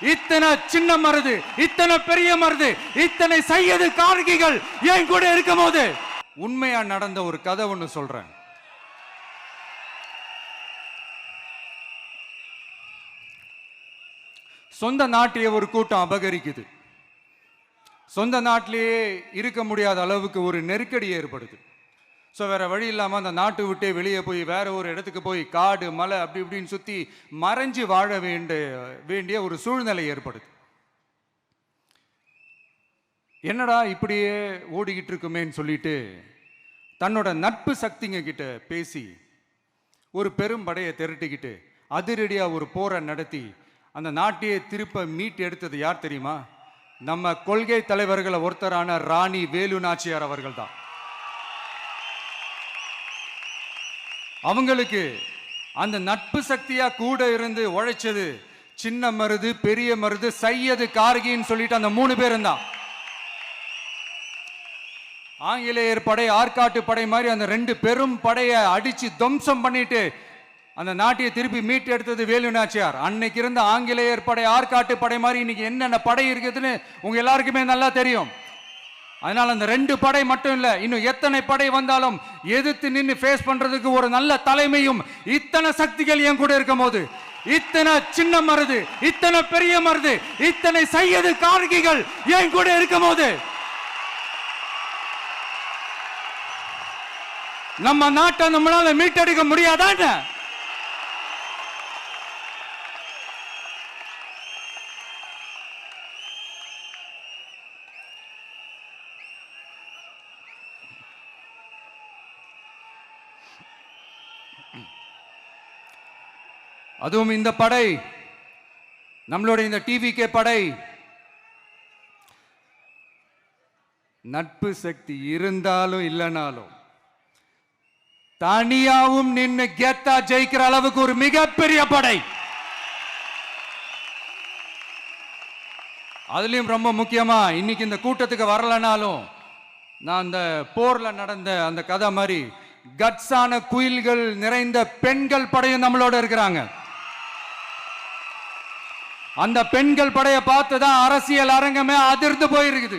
இத்தனை சின்ன மருது இத்தனை பெரிய மருது இத்தனை சையது கார்கிகள் என் கூட இருக்கும் போது உண்மையா நடந்த ஒரு கதை ஒன்று சொல்றேன். சொந்த நாட்டையே ஒரு கூட்டம் அபகரிக்குது. சொந்த நாட்டிலேயே இருக்க முடியாத அளவுக்கு ஒரு நெருக்கடி ஏற்படுது. ஸோ வேறு வழி இல்லாமல் அந்த நாட்டை விட்டே வெளியே போய் வேறு ஒரு இடத்துக்கு போய் காடு மலை அப்படி இப்படின்னு சுற்றி மறைஞ்சு வாழ வேண்டிய வேண்டிய ஒரு சூழ்நிலை ஏற்படுது. என்னடா இப்படியே ஓடிக்கிட்டு இருக்குமேன்னு சொல்லிட்டு தன்னோட நட்பு சக்திங்க கிட்ட பேசி ஒரு பெரும் படையை திரட்டிக்கிட்டு அதிரடியாக ஒரு போரை நடத்தி அந்த நாட்டையே திருப்ப மீட்டு எடுத்தது யார் தெரியுமா? நம்ம கொள்கை தலைவர்களை ஒருத்தரான ராணி வேலு நாச்சியார் அவர்கள் தான். அவங்களுக்கு அந்த நட்பு சக்தியா கூட இருந்து உழைச்சது சின்ன மருது பெரிய மருது சையது கார்கின்னு சொல்லிட்டு அந்த மூணு பேரும் தான். ஆங்கிலேயர் படை ஆற்காட்டு படை மாதிரி அந்த ரெண்டு பெரும் படையை அடிச்சு துவம்சம் பண்ணிட்டு அந்த நாட்டையை திருப்பி மீட்டு எடுத்தது வேலு நாச்சியார். அன்னைக்கு இருந்த ஆங்கிலேயர் படை ஆற்காட்டு படை மாதிரி இன்னைக்கு என்னென்ன படை இருக்குதுன்னு உங்க எல்லாருக்குமே நல்லா தெரியும். அதனால அந்த ரெண்டு படை மட்டும் இல்லை இன்னும் எத்தனை படை வந்தாலும் எதிர்த்து நின்று ஃபேஸ் பண்றதுக்கு ஒரு நல்ல தலைமையும் இத்தனை சக்திகள் என் கூட இருக்கும் போது இத்தனை சின்ன மருது இத்தனை பெரிய மருது இத்தனை சையது கார்கிகள் என் கூட இருக்கும் போது நம்ம நாட்டை நம்மளால மீட்டெடுக்க முடியாதா அதுவும் இந்த படை. நம்மளுடைய இந்த டிவிகே படை. நட்பு சக்தி இருந்தாலும் இல்லைனாலும் தனியாவும் நின்று கெத்தா ஜெயிக்கிற அளவுக்கு ஒரு மிகப்பெரிய படை. அதுலயும் ரொம்ப முக்கியமா இன்னைக்கு இந்த கூட்டத்துக்கு வரலனாலும் நான் அந்த போர்ல நடந்த அந்த கதை மாதிரி கட்ஸான குயில்கள் நிறைந்த பெண்கள் படையும் நம்மளோட இருக்கிறாங்க. அந்த பெண்கள் படையை பார்த்து தான் அரசியல் அரங்கமே அதிர்ந்து போயிருக்குது.